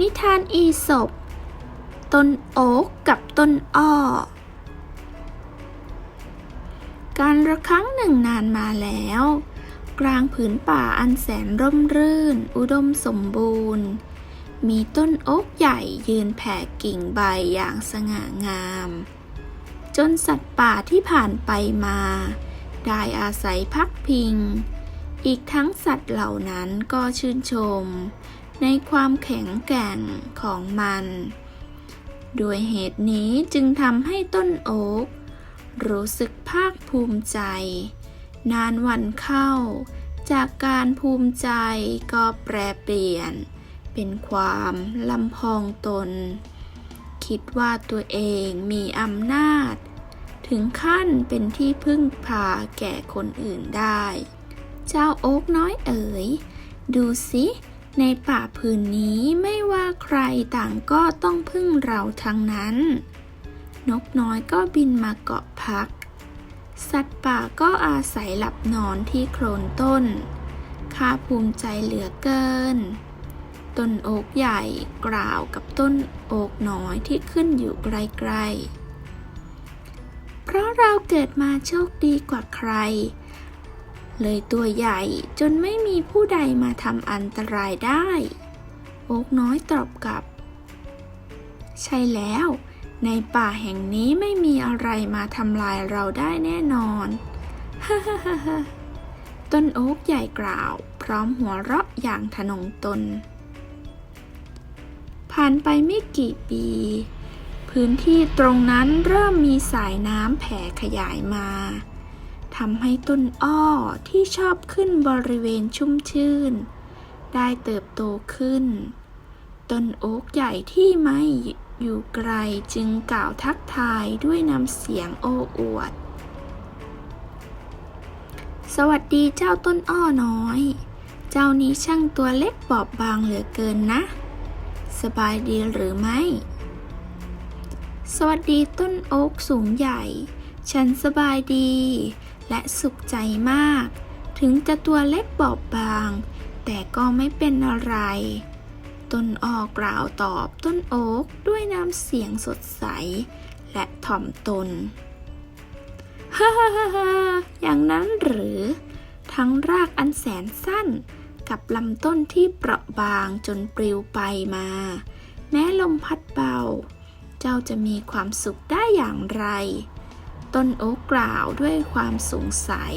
นิทานอีสบต้นโอ๊กกับต้นอ้อ การละครั้งหนึ่งนานมาแล้ว กลางผืนป่าอันแสนร่มรื่น อุดมสมบูรณ์ มีต้นโอ๊กใหญ่ยืนแผ่กิ่งใบอย่างสง่างาม จนสัตว์ป่าที่ผ่านไปมา ได้อาศัยพักพิง อีกทั้งสัตว์เหล่านั้นก็ชื่นชม ในความแข็งแกร่งของมัน ด้วยเหตุนี้จึงทำให้ต้นโอ๊กรู้สึกภาคภูมิใจ นานวันเข้า จากการภูมิใจก็แปรเปลี่ยน เป็นความลำพองตน คิดว่าตัวเองมีอำนาจ ถึงขั้นเป็นที่พึ่งพาแก่คนอื่นได้ เจ้าโอ๊กน้อยเอ๋ย ดูสิ ในป่าพื้นนี้ไม่ว่าใครต่างก็ต้องพึ่งเราทั้งนั้น นกน้อยก็บินมาเกาะพัก สัตว์ป่าก็อาศัยหลับนอนที่โคลนต้น ข้าภูมิใจเหลือเกิน ต้นโอ๊กใหญ่กล่าวกับต้นโอ๊กน้อยที่ขึ้นอยู่ไกลๆ เพราะเราเกิดมาโชคดีกว่าใคร เลยตัวใหญ่จนไม่มีผู้ใดมาทำอันตรายได้ โอ๊กน้อยตอบกลับ ใช่แล้ว ในป่าแห่งนี้ไม่มีอะไรมาทำลายเราได้แน่นอน ฮ่าฮ่าฮ่าต้นโอ๊กใหญ่กล่าว พร้อมหัวเราะอย่างทะนงตน ผ่านไปไม่กี่ปี พื้นที่ตรงนั้นเริ่มมีสายน้ำแผ่ขยายมา ทำให้ต้นอ้อที่ชอบขึ้นบริเวณชุ่มชื่น ได้เติบโตขึ้น ต้นโอ๊กใหญ่ที่ไม่อยู่ไกลจึงกล่าวทักทายด้วยน้ำเสียงโอ้อวด สวัสดีเจ้าต้นอ้อน้อย เจ้านี้ช่างตัวเล็กบอบบางเหลือเกินนะ สบายดีหรือไม่ สวัสดีต้นโอ๊กสูงใหญ่ ฉันสบายดี และสุขใจมาก ถึงจะตัวเล็กบอบบาง แต่ก็ไม่เป็นอะไร ต้นออกกล่าวตอบต้นโอ๊กด้วยน้ำเสียงสดใส และถ่อมตนฮ่าฮ่าฮ่าฮ่าอย่างนั้นหรือ ทั้งรากอันแสนสั้นกับลำต้นที่เปราะบางจนปลิวไปมา แม้ลมพัดเบา เจ้าจะมีความสุขได้อย่างไร ต้นโอ๊กกล่าวด้วยความสงสัย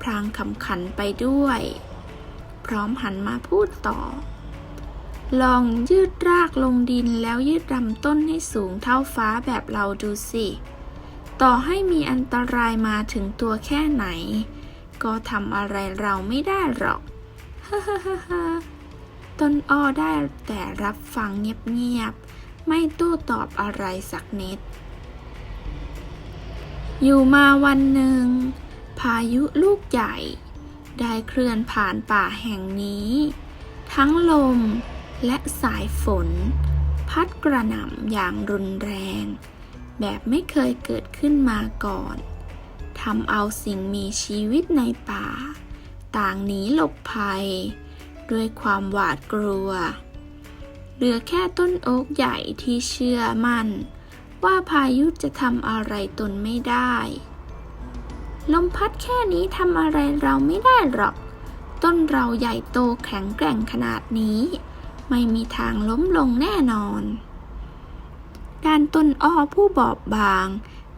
พรางคำขันไปด้วย พร้อมหันมาพูดต่อ ลองยืดรากลงดินแล้วยืดลำต้นให้สูงเท่าฟ้าแบบเราดูสิ ต่อให้มีอันตรายมาถึงตัวแค่ไหน ก็ทำอะไรเราไม่ได้หรอกฮ่าฮ่าฮ่าฮ่าต้นอ้อได้แต่รับฟังเงียบๆ ไม่โต้ตอบอะไรสักนิด อยู่มาวันหนึ่ง พายุลูกใหญ่ ได้เคลื่อนผ่านป่าแห่งนี้ ทั้งลมและสายฝน พัดกระหน่ำอย่างรุนแรง แบบไม่เคยเกิดขึ้นมาก่อนทำเอาสิ่งมีชีวิตในป่า ต่างหนีหลบภัย ด้วยความหวาดกลัว เหลือแค่ต้นโอ๊กใหญ่ที่เชื่อมั่น ว่าพายุจะทำอะไรตนไม่ได้ ลมพัดแค่นี้ทำอะไรเราไม่ได้หรอก ต้นเราใหญ่โตแข็งแกร่งขนาดนี้ ไม่มีทางล้มลงแน่นอนด้านต้นอ้อผู้บอบบาง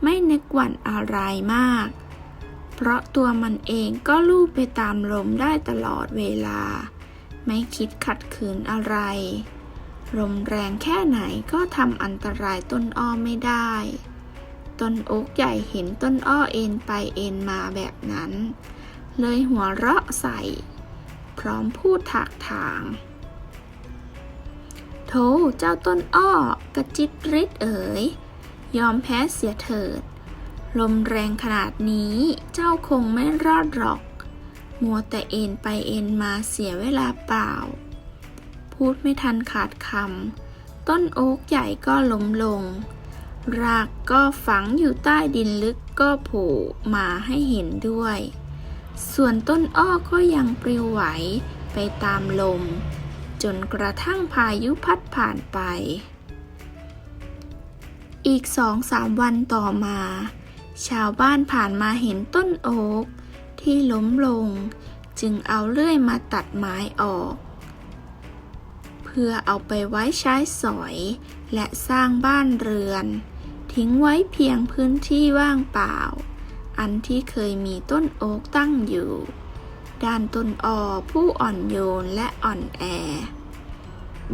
ไม่นึกหวั่นอะไรมาก เพราะตัวมันเองก็ลู่ไปตามลมได้ตลอดเวลา ไม่คิดขัดขืนอะไร ลมแรงแค่ไหนก็ทำอันตรายต้นอ้อไม่ได้ ต้นโอ๊กใหญ่เห็นต้นอ้อเอ็นไปเอ็นมาแบบนั้น เลยหัวเราะใส่ พร้อมพูดถากถาง โธ่เจ้าต้นอ้อกระจิตริดเอ๋ย ยอมแพ้เสียเถิด ลมแรงขนาดนี้เจ้าคงไม่รอดหรอก มัวแต่เอ็นไปเอ็นมาเสียเวลาเปล่า พูดไม่ทันขาดคำต้นโอ๊กใหญ่ก็ล้มลง รากก็ฝังอยู่ใต้ดินลึกก็โผล่มาให้เห็นด้วย ส่วนต้นอ้อก็ยังปลิวไหวไปตามลม จนกระทั่งพายุพัดผ่านไป อีกสองสามวันต่อมา ชาวบ้านผ่านมาเห็นต้นโอ๊กที่ล้มลง จึงเอาเลื่อยมาตัดไม้ออก พื่อเอาไปไว้ใช้สอย และสร้างบ้านเรือน ทิ้งไว้เพียงพื้นที่ว่างเปล่า อันที่เคยมีต้นโอ๊กตั้งอยู่ ด้านต้นออผู้อ่อนโยนและอ่อนแอ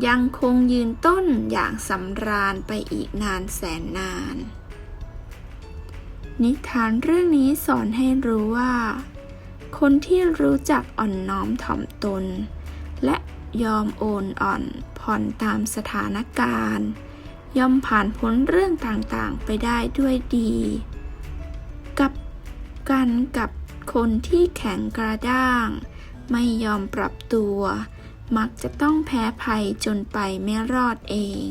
ยังคงยืนต้นอย่างสำราญไปอีกนานแสนนาน นิทานเรื่องนี้สอนให้รู้ว่า คนที่รู้จักอ่อนน้อมถ่อมตน และ ยอมโอนอ่อนผ่อนตามสถานการณ์ ย่อมผ่านพ้นเรื่องต่างๆไปได้ด้วยดี กับกันกับคนที่แข็งกระด้าง ไม่ยอมปรับตัว มักจะต้องแพ้ภัยจนไปไม่รอดเอง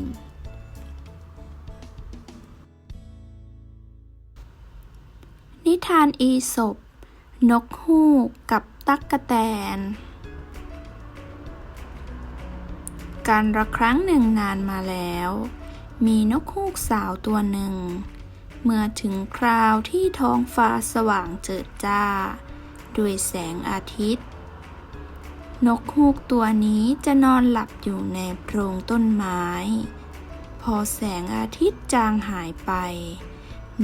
นิทานอีสบนกฮูกกับตั๊กแตน การละครั้งหนึ่งนานมาแล้ว มีนกฮูกสาวตัวหนึ่ง เมื่อถึงคราวที่ท้องฟ้าสว่างเจิดจ้า ด้วยแสงอาทิตย์ นกฮูกตัวนี้จะนอนหลับอยู่ในโพรงต้นไม้ พอแสงอาทิตย์จางหายไป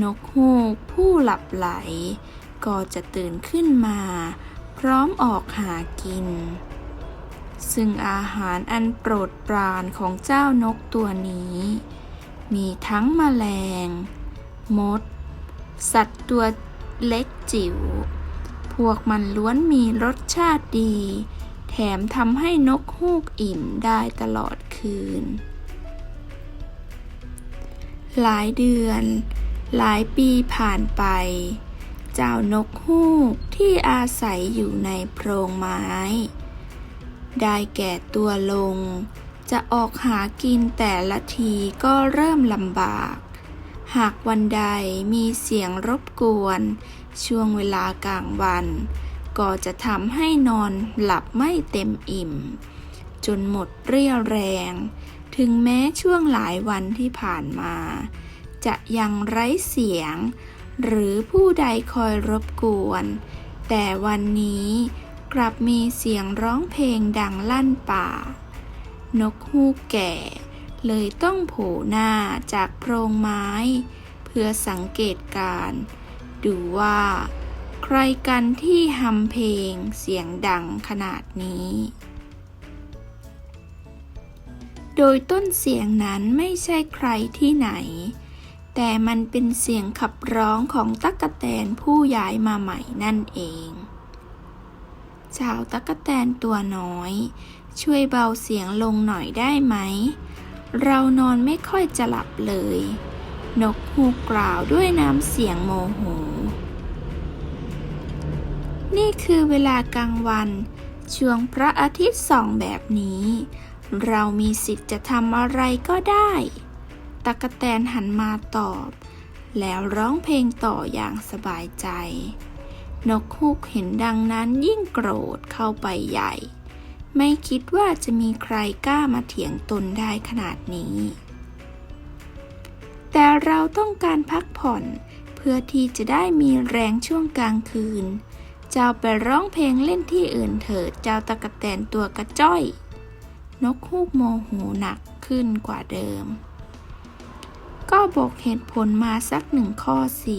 นกฮูกผู้หลับไหล ก็จะตื่นขึ้นมา พร้อมออกหากิน ซึ่งอาหารอันโปรดปรานของเจ้านกตัวนี้ มีทั้งแมลง มด สัตว์ตัวเล็กจิ๋ว พวกมันล้วนมีรสชาติดี แถมทำให้นกฮูกอิ่มได้ตลอดคืน หลายเดือน หลายปีผ่านไป เจ้านกฮูกที่อาศัยอยู่ในโพรงไม้ ได้แก่ตัวลง จะออกหากินแต่ละทีก็เริ่มลำบาก หากวันใดมีเสียงรบกวน ช่วงเวลากลางวัน ก็จะทำให้นอนหลับไม่เต็มอิ่ม จนหมดเรี่ยวแรง ถึงแม้ช่วงหลายวันที่ผ่านมา จะยังไร้เสียง หรือผู้ใดคอยรบกวน แต่วันนี้ กลับมีเสียงร้องเพลงดังลั่นป่า นกฮูกแก่ เลยต้องโผล่หน้าจากโพรงไม้ เพื่อสังเกตการ ดูว่า ใครกันที่ทำเพลงเสียงดังขนาดนี้ โดยต้นเสียงนั้นไม่ใช่ใครที่ไหน แต่มันเป็นเสียงขับร้องของตั๊กแตนผู้ย้ายมาใหม่นั่นเอง ชาวตั๊กแตนตัวน้อย ช่วยเบาเสียงลงหน่อยได้ไหม เรานอนไม่ค่อยจะหลับเลย นกฮูกกล่าวด้วยน้ำเสียงโมโห นี่คือเวลากลางวัน ช่วงพระอาทิตย์ส่องแบบนี้ เรามีสิทธิ์จะทำอะไรก็ได้ ตะกะแตนหันมาตอบ แล้วร้องเพลงต่ออย่างสบายใจ นกฮูกเห็นดังนั้นยิ่งโกรธเข้าไปใหญ่ ไม่คิดว่าจะมีใครกล้ามาเถียงตนได้ขนาดนี้ แต่เราต้องการพักผ่อนเพื่อที่จะได้มีแรงช่วงกลางคืน เจ้าไปร้องเพลงเล่นที่อื่นเถิด เจ้าตะกะแตนตัวกระจ้อย นกฮูกโมโหหนักขึ้นกว่าเดิม ก็บอกเหตุผลมาสักหนึ่งข้อสิ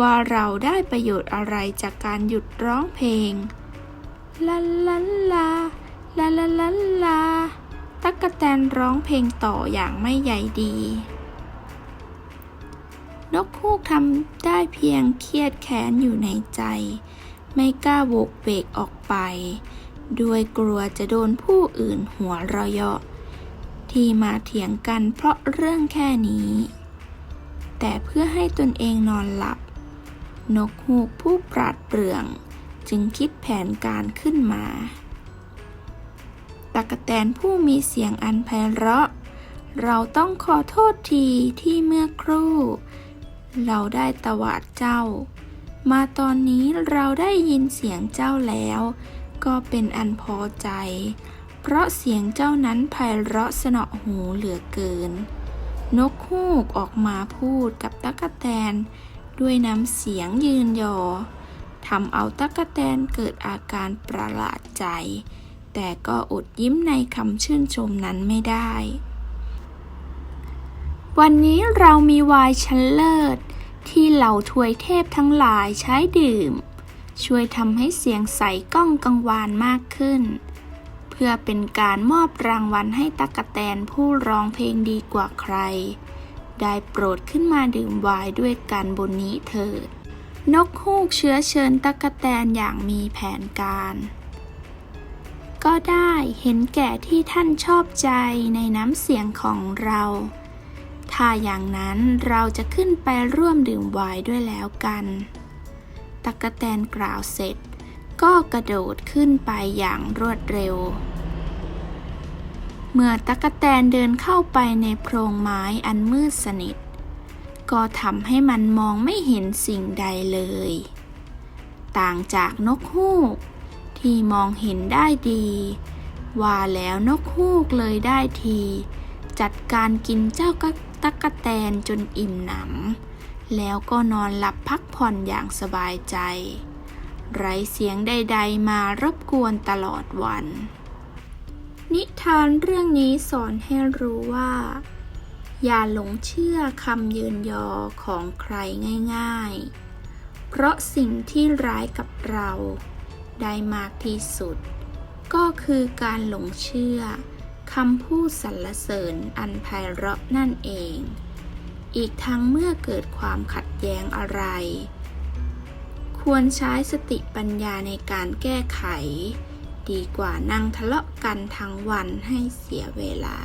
ว่าเราได้ประโยชน์อะไรจากการหยุดร้องเพลงลาลาลาลาลาลาลาตั๊กแตนร้องเพลงต่ออย่างไม่ใยดี นกฮูกทำได้เพียงเครียดแค้นอยู่ในใจ ไม่กล้าโวกเวกออกไปด้วยกลัวจะโดนผู้อื่นหัวเราะเยาะที่มาเถียงกันเพราะเรื่องแค่นี้ แต่เพื่อให้ตนเองนอนหลับ นกฮูกผู้ปราดเปรื่อง จึงคิดแผนการขึ้นมา ตะกะแตนผู้มีเสียงอันไพเราะ เราต้องขอโทษทีที่เมื่อครู่ เราได้ตวาดเจ้า มาตอนนี้เราได้ยินเสียงเจ้าแล้ว ก็เป็นอันพอใจ เพราะเสียงเจ้านั้นไพเราะสนอหูเหลือเกิน นกฮูกออกมาพูดกับตั๊กแตน ด้วยน้ำเสียงยืนยอทำเอาตั๊กแตนเกิดอาการประหลาดใจ แต่ก็อดยิ้มในคำชื่นชมนั้นไม่ได้ วันนี้เรามีไวน์ชั้นเลิศ ที่เหล่าทวยเทพทั้งหลายใช้ดื่ม ช่วยทำให้เสียงใสก้องกังวานมากขึ้น เพื่อเป็นการมอบรางวัลให้ตั๊กแตนผู้ร้องเพลงดีกว่าใคร ได้โปรดขึ้นมาดื่มไวน์ด้วยกันบนนี้เถิด นกฮูกเชื้อเชิญตั๊กแตนอย่างมีแผนการ ก็ได้เห็นแก่ที่ท่านชอบใจในน้ำเสียงของเรา ถ้าอย่างนั้นเราจะขึ้นไปร่วมดื่มไวน์ด้วยแล้วกันตักกะแตนกล่าวเสร็จ ก็กระโดดขึ้นไปอย่างรวดเร็ว เมื่อตักะแตนเดินเข้าไปในโพรงไม้อันมืดสนิท ก็ทำให้มันมองไม่เห็นสิ่งใดเลย ต่างจากนกฮูก ที่มองเห็นได้ดี ว่าแล้วนกฮูกเลยได้ที จัดการกินเจ้าตักกะแตนจนอิ่มหนำ แล้วก็นอนหลับพักผ่อนอย่างสบายใจ ไร้เสียงใด ๆ มารบกวนตลอดวัน นิทานเรื่องนี้สอนให้รู้ว่า อย่าหลงเชื่อคำยืนยอของใครง่าย ๆ เพราะสิ่งที่ร้ายกับเราได้มากที่สุด ก็คือการหลงเชื่อคำพูดสรรเสริญอันไพเราะนั่นเอง อีกทั้งเมื่อเกิดความขัดแย้งอะไร ควรใช้สติปัญญาในการแก้ไข ดีกว่านั่งทะเลาะกันทั้งวันให้เสียเวลา